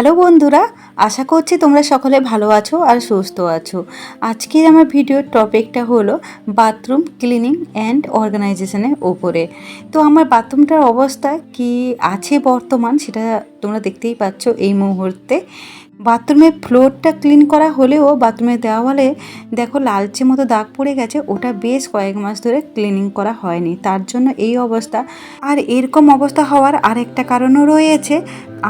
Hello বন্ধুরা, আশা করছি তোমরা সকলে ভালো আছো আর সুস্থ আছো। আজকের আমার ভিডিওর টপিকটা হলো বাথরুম ক্লিনিং অ্যান্ড অর্গানাইজেশনের ওপরে তো আমার বাথরুমটার অবস্থা কি আছে বর্তমান সেটা তোমরা দেখতেই পাচ্ছ এই মুহূর্তে। বাথরুমের ফ্লোরটা ক্লিন করা হলেও বাথরুমের দেওয়ালে দেখো লালচে মতো দাগ পড়ে গেছে, ওটা বেশ কয়েক মাস ধরে ক্লিনিং করা হয়নি। তার জন্য এই অবস্থা। আর এরকম অবস্থা হওয়ার আরেকটা কারণও রয়েছে,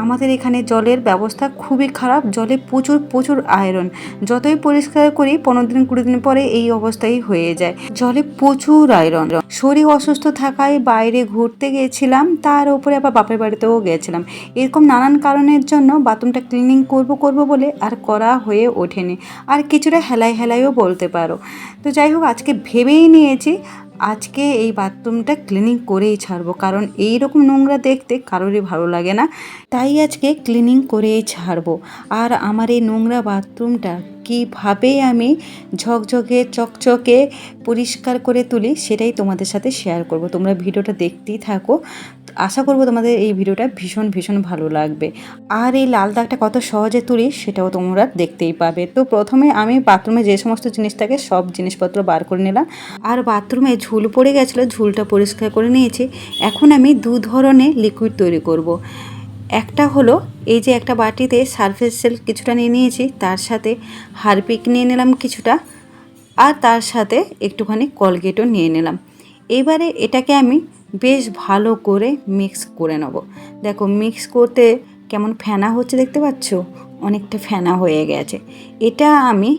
আমাদের এখানে জলের ব্যবস্থা খুবই খারাপ, জলে প্রচুর প্রচুর আয়রন যতই পরিষ্কার করি, পনেরো দিন, কুড়ি দিন পরে এই অবস্থাই হয়ে যায়। জলে প্রচুর আয়রন শরীর অসুস্থ থাকায় বাইরে ঘুরতে গিয়েছিলাম তার উপরে আবার বাপের বাড়িতেও গিয়েছিলাম এরকম নানান কারণের জন্য বাথরুমটা ক্লিনিং করব করব বলে আর করা হয়ে ওঠেনি। আর কিছুটা হেলাই হেলাইও বলতে পারো। তো যাই হোক, আজকে ভেবেই নিয়েছি, আজকে এই বাথরুমটা ক্লিনিং করেই ছাড়ব। কারণ এই রকম নোংরা দেখতে কারোরই ভালো লাগে না। তাই আজকে ক্লিনিং করেই ছাড়বো। আর আমার এই নোংরা বাথরুমটা কীভাবে আমি ঝকঝকে, চকচকে পরিষ্কার করে তুলি সেটাই তোমাদের সাথে শেয়ার করব। তোমরা ভিডিওটা দেখতেই থাকো। আশা করব তোমাদের এই ভিডিওটা ভীষণ ভীষণ ভালো লাগবে। আর এই লাল দাগটা কত সহজে তুলি সেটাও তোমরা দেখতেই পাবে। তো প্রথমে আমি বাথরুমে যে সমস্ত জিনিস থাকে সব জিনিসপত্র বার করে নিলাম। আর বাথরুমে ঝুল পড়ে গেছিল, ঝুলটা পরিষ্কার করে নিয়েছি। এখন আমি দু ধরনের লিকুইড তৈরি করব। একটা হলো এই যে একটা বাটিতে সারফেস সেল কিছুটা নিয়ে নিয়েছি, তার সাথে হারপিক নিয়ে নিলাম কিছুটা আর তার সাথে একটুখানি কলগেটও নিয়ে নিলাম। এবারে এটাকে আমি বেশ ভালো করে মিক্স করে নেব। দেখো মিক্স করতে কেমন ফেনা হচ্ছে দেখতে পাচ্ছ? অনেকটা ফেনা হয়ে গেছে। এটা আমি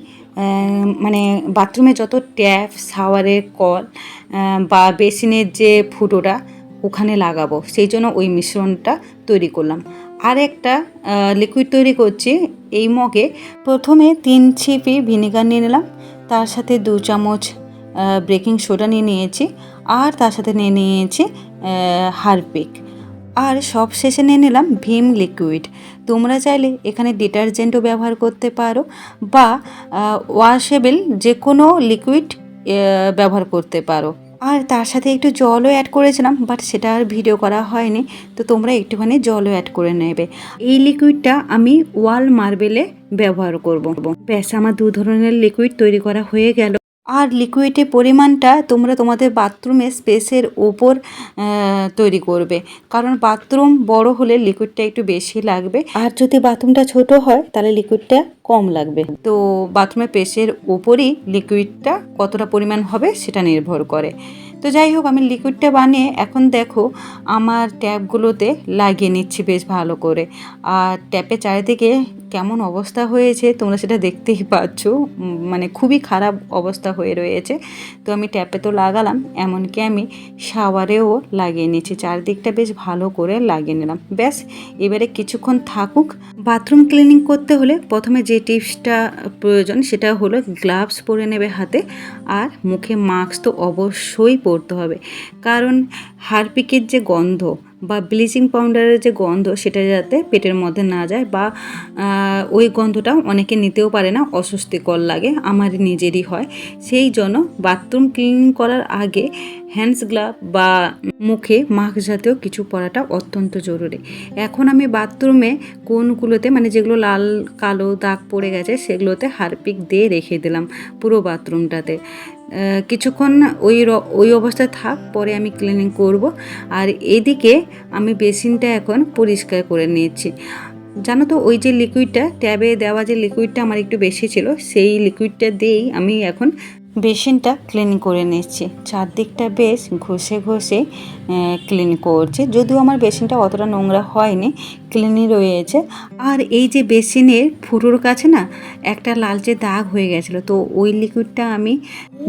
মানে বাথরুমে যত ট্যাপ শাওয়ারের কল বা বেসিনের যে ফুটোটা ওখানে লাগাবো। সেই জন্য ওই মিশ্রণটা তৈরি করলাম। আর একটা লিকুইড তৈরি করছি এই মগে। প্রথমে তিন ছিপি ভিনেগার নিয়ে নিলাম। তার সাথে দু চামচ বেকিং সোডা নিয়ে নিয়েছি। আর তার সাথে নিয়ে নিয়েছি হারপিক। আর সব শেষে নিয়ে নিলাম ভীম লিকুইড তোমরা চাইলে এখানে ডিটারজেন্টও ব্যবহার করতে পারো বা ওয়াশেবল যে কোনো লিকুইড ব্যবহার করতে পারো। আর তার সাথে একটু জলও অ্যাড করেছিলাম বাট সেটা আর ভিডিও করা হয়নি। তো তোমরা একটুখানি জলও অ্যাড করে নেবে। এই লিকুইডটা আমি ওয়াল মার্বেলে ব্যবহার করব। ব্যাস, আমার দু ধরনের লিকুইড তৈরি করা হয়ে গেল। আর লিকুইডের পরিমাণটা তোমরা তোমাদের বাথরুমের স্পেসের ওপর তৈরি করবে। কারণ বাথরুম বড় হলে লিকুইডটা একটু বেশি লাগবে। আর যদি বাথরুমটা ছোট হয়, তাহলে লিকুইডটা কম লাগবে। তো বাথরুমের পেসের ওপরই লিকুইডটা কতটা পরিমাণ হবে, সেটা নির্ভর করে। তো যাই হোক, আমি লিকুইডটা বানিয়ে এখন দেখো, আমার ট্যাপগুলোতে লাগিয়ে নিচ্ছি বেশ ভালো করে। আর ট্যাপের চারিদিকে কেমন অবস্থা হয়েছে তোমরা সেটা দেখতেই পাচ্ছ। মানে খুবই খারাপ অবস্থা হয়ে রয়েছে। তো আমি ট্যাপে তো লাগালাম, এমনকি আমি শাওয়ারেও লাগিয়ে নিয়েছি। চারদিকটা বেশ ভালো করে লাগিয়ে নিলাম। ব্যাস, এবারে কিছুক্ষণ থাকুক। বাথরুম ক্লিনিং করতে হলে প্রথমে যে টিপসটা প্রয়োজন সেটা হলো গ্লাভস পরে নেবে হাতে, আর মুখে মাস্ক তো অবশ্যই পরতে হবে। কারণ হারপিকের যে গন্ধ বা ব্লিচিং পাউডারের যে গন্ধ সেটা যাতে পেটের মধ্যে না যায় বা ওই গন্ধটা অনেকে নিতেও পারে না, অস্বস্তিকর লাগে আমার নিজেরই হয়। সেই জন্য বাথরুম ক্লিন করার আগে হ্যান্ডস গ্লাভ বা মুখে মাস্ক জাতীয় কিছু পরাটা অত্যন্ত জরুরি। এখন আমি বাথরুমে কোনগুলোতে মানে যেগুলো লাল, কালো দাগ পড়ে গেছে, সেগুলোতে হারপিক দিয়ে রেখে দিলাম পুরো বাথরুমটাতে কিছুক্ষণ ওই ওই অবস্থায় থাক, পরে আমি ক্লিনিং করব। আর এদিকে আমি বেসিনটা এখন পরিষ্কার করে নিয়েছি। জানো তো, ওই যে লিকুইডটা ট্যাবে দেওয়া যে লিকুইডটা আমার একটু বেশি ছিল, সেই লিকুইডটা দিয়েই আমি এখন বেসিনটা ক্লিন করে নিচ্ছি। চারদিকটা বেশ ঘষে ঘষে ক্লিন করছে। যদিও আমার বেসিনটা অতটা নোংরা হয়নি, ক্লিনই রয়েছে। আর এই যে বেসিনের ফুটোর কাছে না একটা লালচে দাগ হয়ে গেছিল, তো ওই লিকুইডটা আমি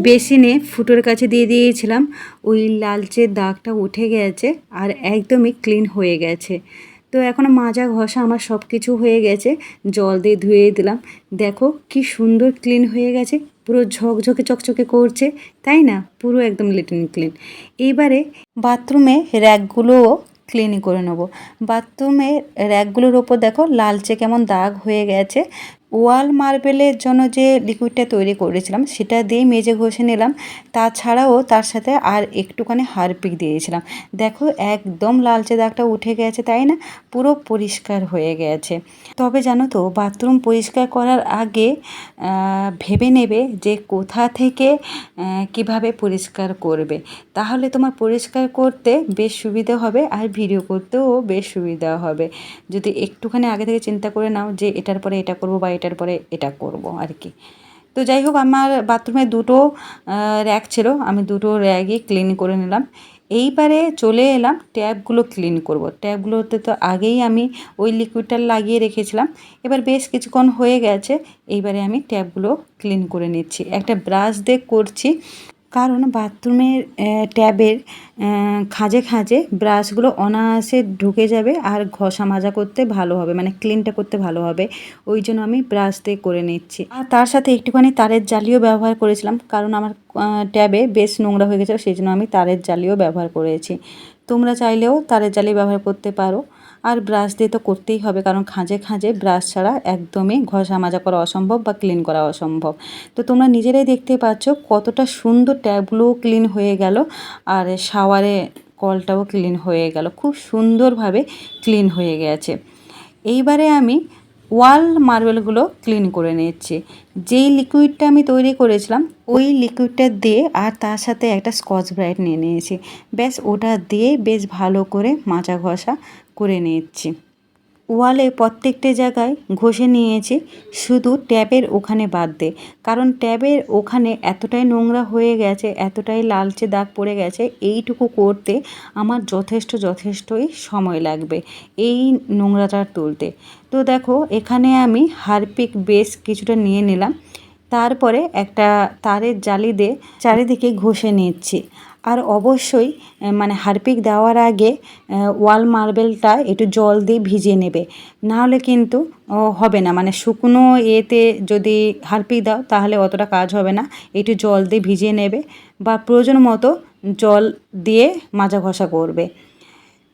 বেসিনে ফুটোর কাছে দিয়ে দিয়েছিলাম। ওই লালচে দাগটা উঠে গেছে আর একদমই ক্লিন হয়ে গেছে। তো এখন মাজা ঘষা আমার সব কিছু হয়ে গেছে, জল দিয়ে ধুয়ে দিলাম। দেখো কি সুন্দর ক্লিন হয়ে গেছে পুরো ঝকঝকে চকচকে করছে, তাই না? পুরো একদম লিটন ক্লিন। এইবারে বাথরুমে র্যাকগুলোও ক্লিনই করে নেব। বাথরুমে র্যাকগুলোর ওপর দেখো লালচে কেমন দাগ হয়ে গেছে। ওয়াল মার্বেলের জন্য যে লিকুইডটা তৈরি করেছিলাম, সেটা দিয়ে মেজে ঘষে নিলাম। তাছাড়াও তার সাথে আর একটুখানি হারপিক দিয়েছিলাম। দেখো, একদম লালচে দাগটা উঠে গেছে, তাই না? পুরো পরিষ্কার হয়ে গেছে। তবে জানো তো, বাথরুম পরিষ্কার করার আগে ভেবে নেবে যে কোথা থেকে কীভাবে পরিষ্কার করবে। তাহলে তোমার পরিষ্কার করতে বেশ সুবিধা হবে আর ভিডিও করতেও বেশ সুবিধা হবে। যদি একটুখানি আগে থেকে চিন্তা করে নাও যে এটার পরে এটা করব বা এটার পরে এটা করব আর কি। তো যাই হোক, আমার বাথরুমে দুটো র্যাক ছিল। আমি দুটো র্যাগই ক্লিন করে নিলাম। এইবারে চলে এলাম ট্যাপগুলো ক্লিন করব। ট্যাপগুলোতে তো আগেই আমি ওই লিকুইডটা লাগিয়ে রেখেছিলাম। এবার বেশ কিছুক্ষণ হয়ে গেছে, এইবারে আমি ট্যাপগুলো ক্লিন করে নিচ্ছি। একটা ব্রাশ দিয়ে করছি কারণ বাথরুমের ট্যাবের খাঁজে খাঁজে ব্রাশগুলো অনায়াসে ঢুকে যাবে আর ঘষা মাজা করতে ভালো হবে মানে ক্লিনটা করতে ভালো হবে। ওই জন্য আমি ব্রাশ দিয়ে করে নিচ্ছি। আর তার সাথে একটুখানি তারের জালিও ব্যবহার করেছিলাম, কারণ আমার ট্যাবে বেশ নোংরা হয়ে গেছে সেই জন্য আমি তারের জালিও ব্যবহার করেছি। তোমরা চাইলেও তারের জালি ব্যবহার করতে পারো। আর ব্রাশ দিয়ে তো করতেই হবে, কারণ খাঁজে খাঁজে ব্রাশ ছাড়া একদমই ঘষা মাজা করা অসম্ভব বা ক্লিন করা অসম্ভব। তো তোমরা নিজেরাই দেখতে পাচ্ছ কতটা সুন্দর ট্যাবগুলোও ক্লিন হয়ে গেল, আর শাওয়ারে কলটাও ক্লিন হয়ে গেল, খুব সুন্দরভাবে ক্লিন হয়ে গেছে। এইবারে আমি ওয়াল মার্বেলগুলো ক্লিন করে নিচ্ছি। যেই লিকুইডটা আমি তৈরি করেছিলাম, ওই লিকুইডটা দিয়ে আর তার সাথে একটা স্কচ ব্রাইট নিয়ে নিয়েছি। ব্যাস, ওটা দিয়ে বেশ ভালো করে মাজা ঘষা করে নিচ্ছি। ওয়ালে প্রত্যেকটা জায়গায় ঘষে নিয়েছি, শুধু ট্যাবের ওখানে বাদ দে। কারণ ট্যাবের ওখানে এতটাই নোংরা হয়ে গেছে, এতটাই লালচে দাগ পড়ে গেছে, এইটুকু করতে আমার যথেষ্ট, যথেষ্টই সময় লাগবে এই নোংরাটা তুলতে। তো দেখো, এখানে আমি হারপিক বেস কিছুটা নিয়ে নিলাম। তারপরে একটা তারের জালি দিয়ে চারিদিকে ঘষে নিচ্ছি। আর অবশ্যই মানে হারপিক দেওয়ার আগে ওয়াল মার্বেলটা একটু জল দিয়ে ভিজিয়ে নেবে। নাহলে কিন্তু হবে না। মানে শুকনো এতে যদি হারপিক দাও, তাহলে অতটা কাজ হবে না। একটু জল দিয়ে ভিজিয়ে নেবে বা প্রয়োজন মতো জল দিয়ে মাজা ঘষা করবে।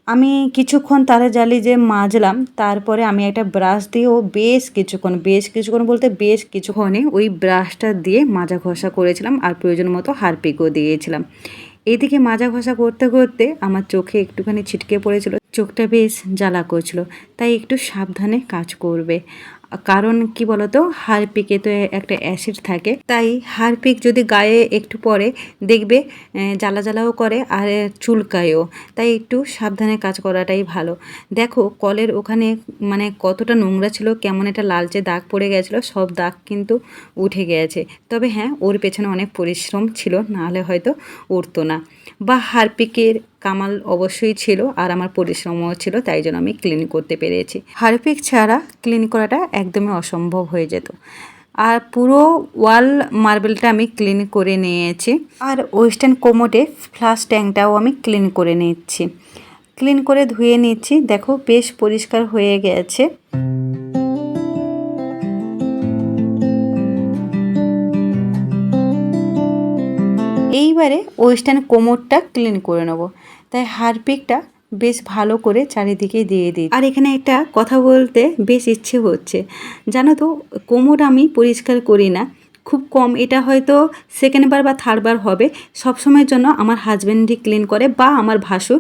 আমি কিছুক্ষণ তারে জালি যে মাজলাম, তারপরে আমি একটা ব্রাশ দিয়েও বেশ কিছুক্ষণ বেশ কিছুক্ষণ বলতে বেশ কিছুক্ষণে ওই ব্রাশটা দিয়ে মাজা ঘষা করেছিলাম আর প্রয়োজন মতো হারপিকও দিয়েছিলাম। এদিকে মাজা ঘষা করতে করতে আমার চোখে একটুখানি ছিটকে পড়েছিল। চোখটা বেশ জ্বালা করছিল, তাই একটু সাবধানে কাজ করবে। কারণ কি বলতো? হারপিকে তো একটা অ্যাসিড থাকে। তাই হারপিক যদি গায়ে একটু পরে দেখবে জ্বালা জ্বালাও করে আর চুলকায়ও। তাই একটু সাবধানে কাজ করাটাই ভালো। দেখো, কলের ওখানে মানে কতটা নোংরা ছিল, কেমন একটা লালচে দাগ পড়ে গেছিল, সব দাগ কিন্তু উঠে গেছে। তবে হ্যাঁ ওর পেছনে অনেক পরিশ্রম ছিল, নাহলে হয়তো উঠতো না। বা হারপিকের কামাল অবশ্যই ছিল আর আমার পরিশ্রমও ছিল, তাই জন্য আমি ক্লিন করতে পেরেছি। হারপিক ছাড়া ক্লিন করাটা একদমই অসম্ভব হয়ে যেত। আর পুরো ওয়াল মার্বেলটা আমি ক্লিন করে নিয়েছি। আর ওয়েস্টার্ন কোমোডে ফ্লাশ ট্যাঙ্কটাও আমি ক্লিন করে নিচ্ছি। ক্লিন করে ধুয়ে নিচ্ছি, দেখো বেশ পরিষ্কার হয়ে গেছে। এইবারে ওয়েস্টার্ন কোমরটা ক্লিন করে নেব। তাই হারপিকটা বেশ ভালো করে চারিদিকে দিয়ে দিই। আর এখানে একটা কথা বলতে বেশ ইচ্ছে হচ্ছে। জানো তো, কোমর আমি পরিষ্কার করি না। খুব কম। এটা হয়তো সেকেন্ড বার বা থার্ড বার হবে। সবসময়ের জন্য আমার হাজব্যান্ডই ক্লিন করে বা আমার ভাসু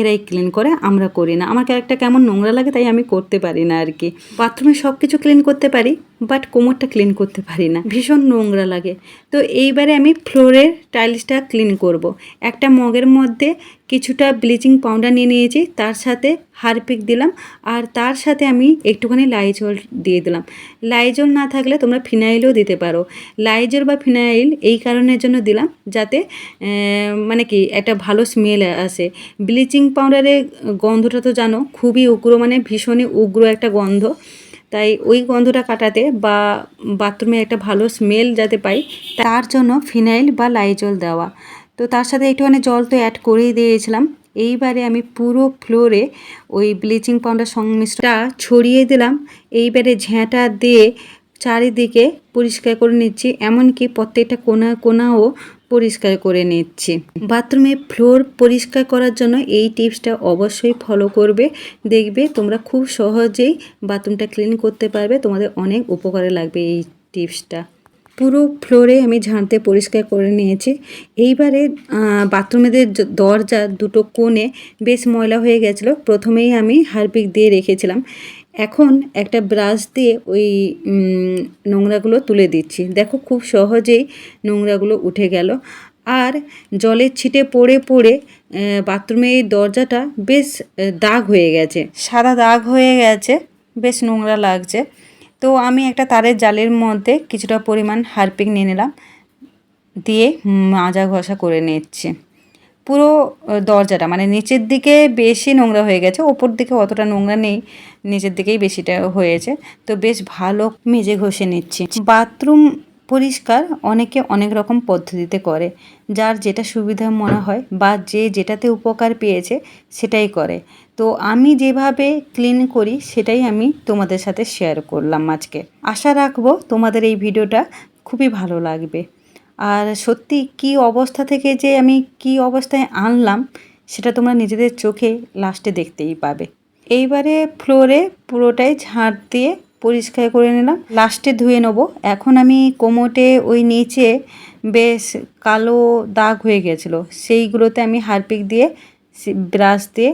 এরাই ক্লিন করে, আমরা করি না। আমার ক্যারেক্টার কেমন নোংরা লাগে তাই আমি করতে পারি না আর কি। বাথরুমে সব কিছু ক্লিন করতে পারি বাট কোমরটা ক্লিন করতে পারি না। ভীষণ নোংরা লাগে। তো এইবারে আমি ফ্লোরের টাইলসটা ক্লিন করব। একটা মগের মধ্যে কিছুটা ব্লিচিং পাউডার নিয়ে নিয়েছি, তার সাথে হারপিক দিলাম, আর তার সাথে আমি একটুখানি লাইজল দিয়ে দিলাম। লাইজল না থাকলে তোমরা ফিনাইলও দিতে পারো। লাইজল বা ফিনাইল এই কারণের জন্য দিলাম, যাতে মানে কি, একটা ভালো স্মেল আসে। ব্লিচিং পাউডারের গন্ধটা তো জানো, খুবই উগ্র মানে ভীষণই উগ্র একটা গন্ধ। তাই ওই গন্ধটা কাটাতে বা বাথরুমে একটা ভালো স্মেল যাতে পাই, তার জন্য ফিনাইল বা লাইজল দেওয়া। তো তার সাথে একটুখানি জল তো অ্যাড করেই দিয়েছিলাম। এইবারে আমি পুরো ফ্লোরে ওই ব্লিচিং পাউডার সংমিশ্রণটা ছড়িয়ে দিলাম। এইবারে ঝ্যাঁটা দিয়ে চারিদিকে পরিষ্কার করে নিচ্ছি, এমনকি প্রত্যেকটা কোনা কোনাও পরিষ্কার করে নিচ্ছি। বাথরুমে ফ্লোর পরিষ্কার করার জন্য এই টিপসটা অবশ্যই ফলো করবে। দেখবে তোমরা খুব সহজেই বাথরুমটা ক্লিন করতে পারবে, তোমাদের অনেক উপকারে লাগবে এই টিপসটা। পুরো ফ্লোরে আমি ঝাঁটতে পরিষ্কার করে নিয়েছি। এইবারে বাথরুমেদের দরজা দুটো কোণে বেশ ময়লা হয়ে গেছিল। প্রথমেই আমি হারপিক দিয়ে রেখেছিলাম। এখন একটা ব্রাশ দিয়ে ওই নোংরাগুলো তুলে দিচ্ছি। দেখো খুব সহজেই নোংরাগুলো উঠে গেল। আর জলের ছিটে পড়ে পড়ে আহ, বাথরুমের এই দরজাটা বেশ দাগ হয়ে গেছে। সাদা দাগ হয়ে গেছে বেশ নোংরা লাগছে। তো আমি একটা তারের জালের মধ্যে কিছুটা পরিমাণ হারপিক নিয়ে নিলাম, দিয়ে মাজা ঘষা করে নিচ্ছি। পুরো দরজাটা মানে নিচের দিকে বেশি নোংরা হয়ে গেছে, ওপর দিকে অতটা নোংরা নেই, নিচের দিকেই বেশিটা হয়েছে। তো বেশ ভালো মেজে ঘষে নিচ্ছি। বাথরুম পরিষ্কার অনেকে অনেক রকম পদ্ধতিতে করে। যার যেটা সুবিধা মনে হয় বা যে যেটাতে উপকার পেয়েছে সেটাই করে। তো আমি যেভাবে ক্লিন করি সেটাই আমি তোমাদের সাথে শেয়ার করলাম আজকে। আশা রাখব তোমাদের এই ভিডিওটা খুবই ভালো লাগবে। আর সত্যি কি অবস্থা থেকে যে আমি কি অবস্থায় আনলাম সেটা তোমরা নিজেদের চোখে লাস্টে দেখতেই পাবে। এইবারে ফ্লোরে পুরোটাই ঝাঁট দিয়ে পরিষ্কার করে নিলাম। লাস্টে ধুয়ে নেব। এখন আমি কোমোটে ওই নিচে বেশ কালো দাগ হয়ে গেছিল। সেইগুলোতে আমি হারপিক দিয়ে ব্রাশ দিয়ে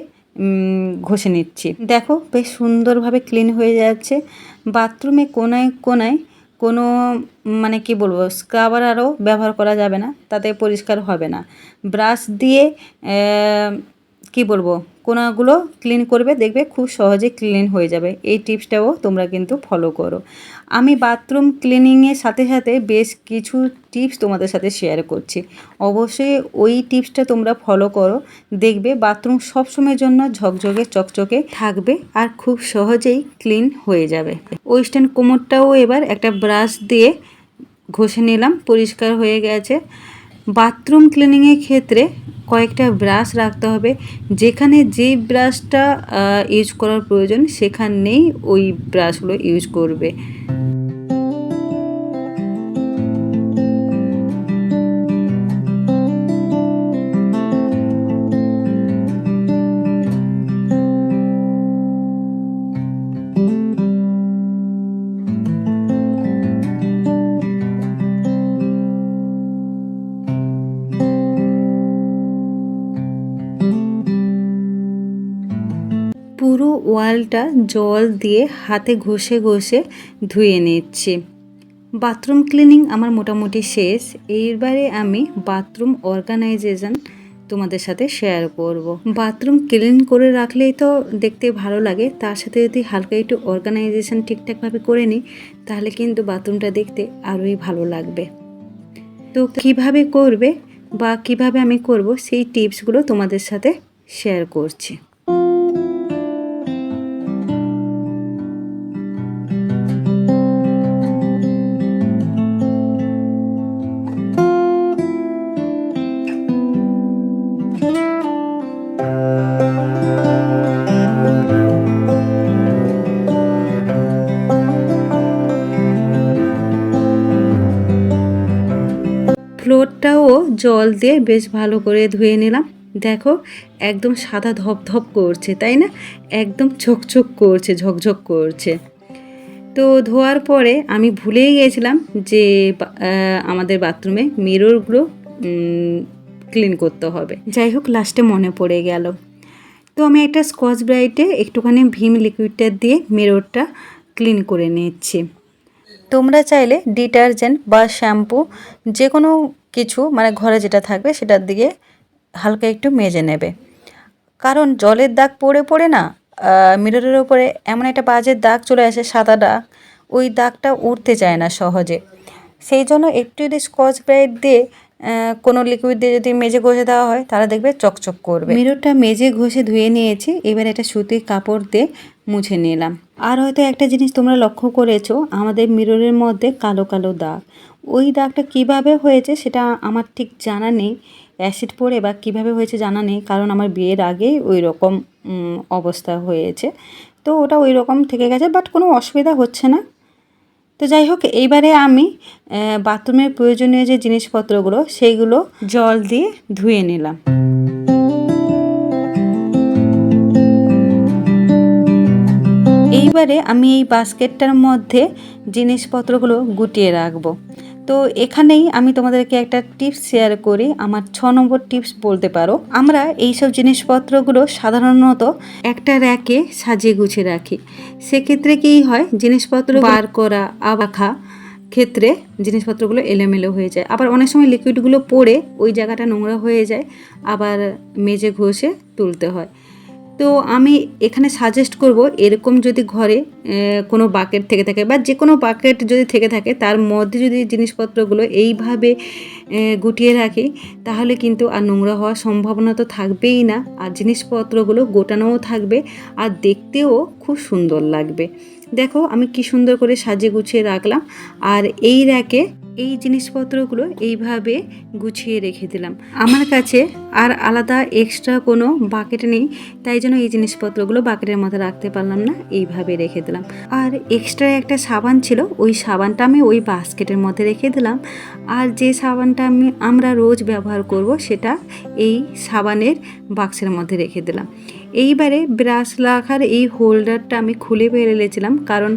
ঘষে নিচ্ছি। দেখো বেশ সুন্দরভাবে ক্লিন হয়ে যাচ্ছে। বাথরুমে কোনায় কোনায় কোনো মানে কি বলব, স্ক্রাবার আরও ব্যবহার করা যাবে না। তাতে পরিষ্কার হবে না। ব্রাশ দিয়ে কি বলব? কোনাগুলো ক্লিন করবে, দেখবে খুব সহজে ক্লিন হয়ে যাবে। এই টিপসটাও তোমরা কিন্তু ফলো করো। আমি বাথরুম ক্লিনিংয়ের সাথে সাথে বেশ কিছু টিপস তোমাদের সাথে শেয়ার করছি। অবশ্যই ওই টিপসটা তোমরা ফলো করো। দেখবে বাথরুম সবসময়ের জন্য ঝকঝকে, চকচকে থাকবে আর খুব সহজেই ক্লিন হয়ে যাবে। ওয়েস্টার্ন কোমরটাও এবার একটা ব্রাশ দিয়ে ঘষে নিলাম, পরিষ্কার হয়ে গেছে। বাথরুম ক্লিনিংয়ের ক্ষেত্রে কয়েকটা ব্রাশ রাখতে হবে। যেখানে যে ব্রাশটা ইউজ করার প্রয়োজন, সেখানেই ওই ব্রাশগুলো ইউজ করবে। ওয়ালটা জল দিয়ে হাতে ঘষে ঘষে ধুয়ে নিচ্ছি। বাথরুম ক্লিনিং আমার মোটামুটি শেষ। এইবারে আমি বাথরুম অর্গানাইজেশন তোমাদের সাথে শেয়ার করব। বাথরুম ক্লিন করে রাখলেই তো দেখতে ভালো লাগে। তার সাথে যদি হালকা একটু অর্গানাইজেশন ঠিকঠাকভাবে করে নিই, তাহলে কিন্তু বাথরুমটা দেখতে আরোই ভালো লাগবে। তো কীভাবে করবে বা কীভাবে আমি করব সেই টিপসগুলো তোমাদের সাথে শেয়ার করছি। জল দিয়ে বেশ ভালো করে ধুয়ে নিলাম। দেখো, একদম সাদা ধপধপ করছে, তাই না? একদম ঝকঝক করছে ঝকঝক করছে। তো ধোয়ার পরে আমি ভুলেই গিয়েছিলাম যে আমাদের বাথরুমে মিররগুলো ক্লিন করতে হবে। যাই হোক লাস্টে মনে পড়ে গেল। তো আমি একটা স্কচ ব্রাইটে একটুখানি ভীম লিকুইডটা দিয়ে মিররটা ক্লিন করে নিচ্ছি। তোমরা চাইলে ডিটারজেন্ট বা শ্যাম্পু যে কোনো কিছু মানে ঘরে যেটা থাকবে সেটার দিকে হালকা একটু মেজে নেবে। কারণ জলের দাগ পড়ে পড়ে না মিররের উপরে এমন একটা বাজের দাগ চলে আসে, সাদা দাগ। ওই দাগটা উঠতে চায় না সহজে। সেই জন্য একটু যদি স্কচ ব্রাইট দিয়ে কোনো লিকুইড দিয়ে যদি মেজে ঘষে দেওয়া হয়, তাহলে দেখবে চকচক করবে। মিররটা মেজে ঘষে ধুয়ে নিয়েছি, এবার একটা সুতির কাপড় দিয়ে মুছে নিলাম। আর হয়তো একটা জিনিস তোমরা লক্ষ্য করেছ, আমাদের মিররের মধ্যে কালো কালো দাগ। ওই দাগটা কীভাবে হয়েছে সেটা আমার ঠিক জানা নেই। অ্যাসিড পড়ে বা কীভাবে হয়েছে জানা নেই, কারণ আমার বিয়ের আগেই ওই রকম অবস্থা হয়েছে। তো ওটা ওই রকম থেকে গেছে বাট কোনো অসুবিধা হচ্ছে না। তো যাই হোক, এইবারে আমি বাথরুমের প্রয়োজনীয় যে জিনিসপত্রগুলো, সেইগুলো জল দিয়ে ধুয়ে নিলাম। এইবারে আমি এই বাস্কেটটার মধ্যে জিনিসপত্রগুলো গুটিয়ে রাখব। তো এখানেই আমি তোমাদেরকে একটা টিপস শেয়ার করি। আমার ছ নম্বর টিপস বলতে পারো। আমরা এইসব জিনিসপত্রগুলো সাধারণত একটা র্যাকে সাজিয়ে গুছিয়ে রাখি। সেক্ষেত্রে কী হয়? জিনিসপত্র বার করা আবাখা ক্ষেত্রে জিনিসপত্রগুলো এলোমেলো হয়ে যায়। আবার অনেক সময় লিকুইডগুলো পড়ে ওই জায়গাটা নোংরা হয়ে যায়, আবার মেজে ঘষে তুলতে হয়। তো আমি এখানে সাজেস্ট করব এরকম যদি ঘরে কোনো বাকেট থেকে থাকে বা যে কোনো বাকেট যদি থেকে থাকে, তার মধ্যে যদি জিনিসপত্রগুলো এইভাবে গুটিয়ে রাখি, তাহলে কিন্তু আর নোংরা হওয়ার সম্ভাবনা তো থাকবেই না। আর জিনিসপত্রগুলো গোটানোও থাকবে, আর দেখতেও খুব সুন্দর লাগবে। দেখো আমি কি সুন্দর করে সাজিয়ে গুছিয়ে রাখলাম। আর এই র্যাকে এই জিনিসপত্রগুলো এইভাবে গুছিয়ে রেখে দিলাম। আমার কাছে আর আলাদা এক্সট্রা কোনো বাকেট নেই, তাই জন্য এই জিনিসপত্রগুলো বাকেটের মধ্যে রাখতে পারলাম না, এইভাবে রেখে দিলাম। আর এক্সট্রা একটা সাবান ছিল, ওই সাবানটা আমি ওই বাস্কেটের মধ্যে রেখে দিলাম। আর যে সাবানটা আমি, আমরা রোজ ব্যবহার করব, সেটা এই সাবানের বাক্সের মধ্যে রেখে দিলাম। এইবারে ব্রাশ রাখার এই হোল্ডারটা আমি খুলে বেরিয়েছিলাম কারণ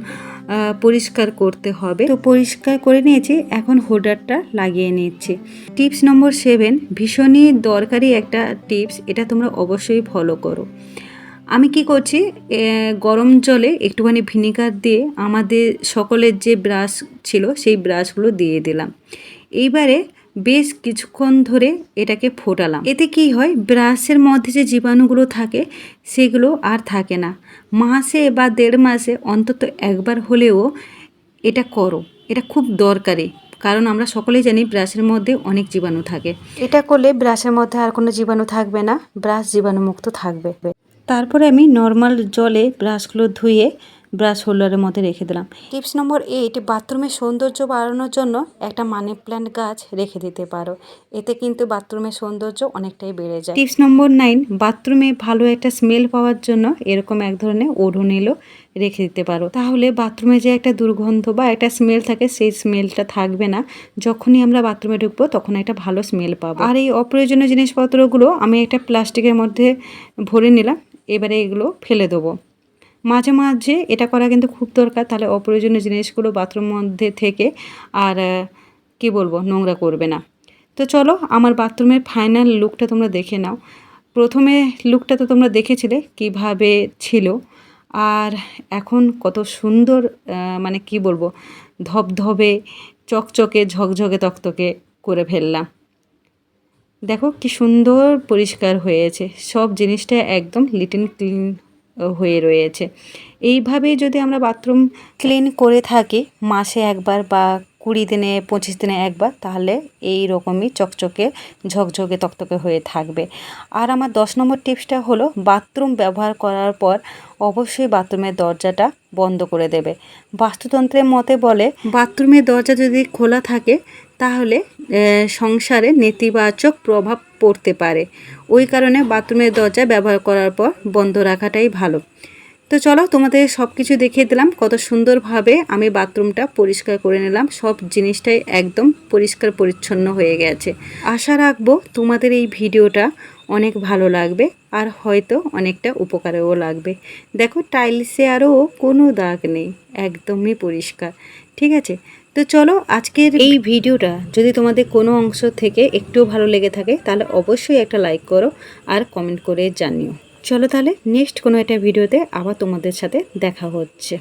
পরিষ্কার করতে হবে। তো পরিষ্কার করে নিয়েছি, এখন হোল্ডারটা লাগিয়ে নিচ্ছি। টিপস নম্বর সেভেন, ভীষণই দরকারি একটা টিপস, এটা তোমরা অবশ্যই ফলো করো। আমি কি করছি গরম জলে একটুখানি ভিনিগার দিয়ে আমাদের সকলের যে ব্রাশ ছিল, সেই ব্রাশগুলো দিয়ে দিলাম। এইবারে বেশ কিছুক্ষণ ধরে এটাকে ফোটালাম। এতে কি হয় ব্রাশের মধ্যে যে জীবাণুগুলো থাকে সেগুলো আর থাকে না। মাসে বা দেড় মাসে অন্তত একবার হলেও এটা করো। এটা খুব দরকারি কারণ আমরা সকলেই জানি ব্রাশের মধ্যে অনেক জীবাণু থাকে। এটা করলে ব্রাশের মধ্যে আর কোনো জীবাণু থাকবে না ব্রাশ জীবাণুমুক্ত থাকবে। তারপরে আমি নর্মাল জলে ব্রাশগুলো ধুয়ে ব্রাশ হোল্ডারের মধ্যে রেখে দিলাম। টিপস নম্বর এইট বাথরুমের সৌন্দর্য বাড়ানোর জন্য একটা মানি প্ল্যান্ট গাছ রেখে দিতে পারো। এতে কিন্তু বাথরুমের সৌন্দর্য অনেকটাই বেড়ে যায়। টিপস নম্বর নাইন বাথরুমে ভালো একটা স্মেল পাওয়ার জন্য এরকম এক ধরনের ওডোনেলও রেখে দিতে পারো। তাহলে বাথরুমে যে একটা দুর্গন্ধ বা একটা স্মেল থাকে সেই স্মেলটা থাকবে না। যখনই আমরা বাথরুমে ঢুকবো তখন একটা ভালো স্মেল পাবো। আর এই অপ্রয়োজনীয় জিনিসপত্রগুলো আমি একটা প্লাস্টিকের মধ্যে ভরে নিলাম। এবারে এগুলো ফেলে দেবো। মাঝে মাঝে এটা করা কিন্তু খুব দরকার, তাহলে অপ্রয়োজনীয় জিনিসগুলো বাথরুম মধ্যে থেকে আর কি বলব, নোংরা করবে না। তো চলো আমার বাথরুমের ফাইনাল লুকটা তোমরা দেখে নাও। প্রথমে লুকটা তো তোমরা দেখেছিলে কীভাবে ছিল, আর এখন কত সুন্দর মানে কি বলব, ধবধবে, চকচকে, ঝকঝকে, তকতকে করে ফেললাম। দেখো কি সুন্দর পরিষ্কার হয়েছে, সব জিনিসটা একদম লিটিন ক্লিন হয়ে রয়েছে। এইভাবে যদি আমরা বাথরুম ক্লিন করে থাকি, মাসে একবার বা কুড়ি দিনে, পঁচিশ দিনে একবার, তাহলে এই রকমই চকচকে, ঝকঝকে, তকতকে হয়ে থাকবে। আর আমার দশ নম্বর টিপসটা হলো, বাথরুম ব্যবহার করার পর অবশ্যই বাথরুমের দরজাটা বন্ধ করে দেবে। বাস্তুতন্ত্রের মতে বলে, বাথরুমের দরজা যদি খোলা থাকে তাহলে সংসারে নেতিবাচক প্রভাব পড়তে পারে। ওই কারণে বাথরুমের দরজা ব্যবহার করার পর বন্ধ রাখাটাই ভালো। তো চলো, তোমাদের সব কিছু দেখিয়ে দিলাম, কত সুন্দরভাবে আমি বাথরুমটা পরিষ্কার করে নিলাম। সব জিনিসটাই একদম পরিষ্কার পরিচ্ছন্ন হয়ে গেছে। আশা রাখব তোমাদের এই ভিডিওটা অনেক ভালো লাগবে, আর হয়তো অনেকটা উপকারেও লাগবে। দেখো, টাইলসে আরও কোনো দাগ নেই, একদমই পরিষ্কার। ঠিক আছে? তো চলো আজকের এই ভিডিওটা যদি তোমাদের কোনো অংশ থেকে একটুও ভালো লেগে থাকে, তাহলে অবশ্যই একটা লাইক করো আর কমেন্ট করে জানিও। চলো তাহলে নেক্সট কোনো একটা ভিডিওতে আবার তোমাদের সাথে দেখা হচ্ছে।